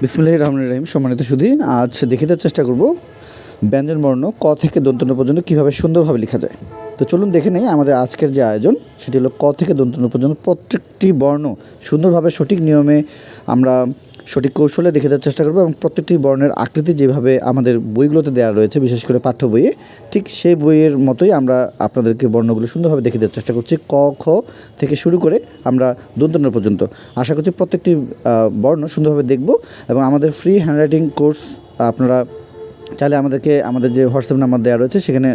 বিসমুল্লাহ রহমান রহিম সম্মানিত সুধী আজ দেখিতে চেষ্টা করব ব্যঞ্জন বর্ণ ক থেকে দন্তন্য পর্যন্ত কীভাবে সুন্দরভাবে লেখা যায়? তো চলুন দেখে নেই আমাদের আজকের যে আয়োজন, সেটি হলো ক থেকে দন্তন্য পর্যন্ত প্রত্যেকটি বর্ণ সুন্দরভাবে সঠিক নিয়মে আমরা সঠিক কৌশলে দেখে দেওয়ার চেষ্টা করব এবং প্রত্যেকটি বর্ণের আকৃতি যেভাবে আমাদের বইগুলোতে দেওয়া রয়েছে, বিশেষ করে পাঠ্য বইয়ে, ঠিক সেই বইয়ের মতোই আমরা আপনাদেরকে বর্ণগুলো সুন্দরভাবে দেখে দেওয়ার চেষ্টা করছি। ক, খ থেকে শুরু করে আমরা দন্তন্য পর্যন্ত। আশা করছি প্রত্যেকটি বর্ণ সুন্দরভাবে দেখব এবং আমাদের ফ্রি হ্যান্ডরাইটিং কোর্স আপনারা চাইলে আমাদেরকে, আমাদের যে হোয়াটসঅ্যাপ নাম্বার দেওয়া রয়েছে, সেখানে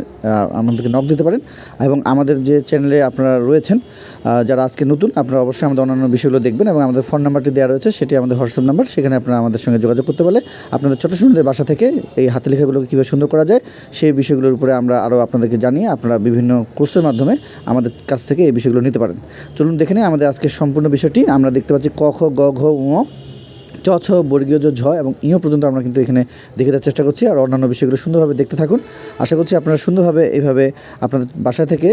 আমাদেরকে নক দিতে পারেন। এবং আমাদের যে চ্যানেলে আপনারা রয়েছেন যারা আজকে নতুন, আপনারা অবশ্যই আমাদের অন্যান্য বিষয়গুলো দেখবেন এবং আমাদের ফোন নাম্বারটি দেওয়া রয়েছে, সেটি আমাদের হোয়াটসঅ্যাপ নাম্বার সেখানে আপনারা আমাদের সঙ্গে যোগাযোগ করতে পারলে আপনাদের ছোটো সুন্দর বাসা থেকে এই হাতে লেখাগুলোকে কীভাবে সুন্দর করা যায়, সেই বিষয়গুলোর উপরে আমরা আরও আপনাদেরকে জানিয়ে, আপনারা বিভিন্ন কোর্সের মাধ্যমে আমাদের কাছ থেকে এই বিষয়গুলো নিতে পারেন। চলুন দেখে নিই আমাদের আজকের সম্পূর্ণ বিষয়টি। আমরা দেখতে পাচ্ছি ক, খ, গ, ঘ, ঙ ছ বর্গীয় ঝ এবং ইও পর্যন্ত আমরা কিন্তু এখানে দেখে দেওয়ার চেষ্টা করছি। আর অন্যান্য বিষয়গুলো সুন্দরভাবে দেখতে থাকুন। আশা করছি আপনারা সুন্দরভাবে এইভাবে আপনাদের বাসা থেকে,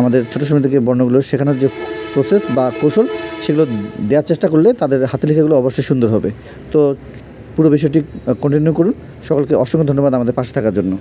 আমাদের ছোটো সময় থেকে বর্ণগুলো শেখানোর যে প্রসেস বা কৌশল, সেগুলো দেওয়ার চেষ্টা করলে তাদের হাতে লেখাগুলো অবশ্যই সুন্দর হবে। তো পুরো বিষয়টি কন্টিনিউ করুন। সকলকে অসংখ্য ধন্যবাদ আমাদের পাশে থাকার জন্য।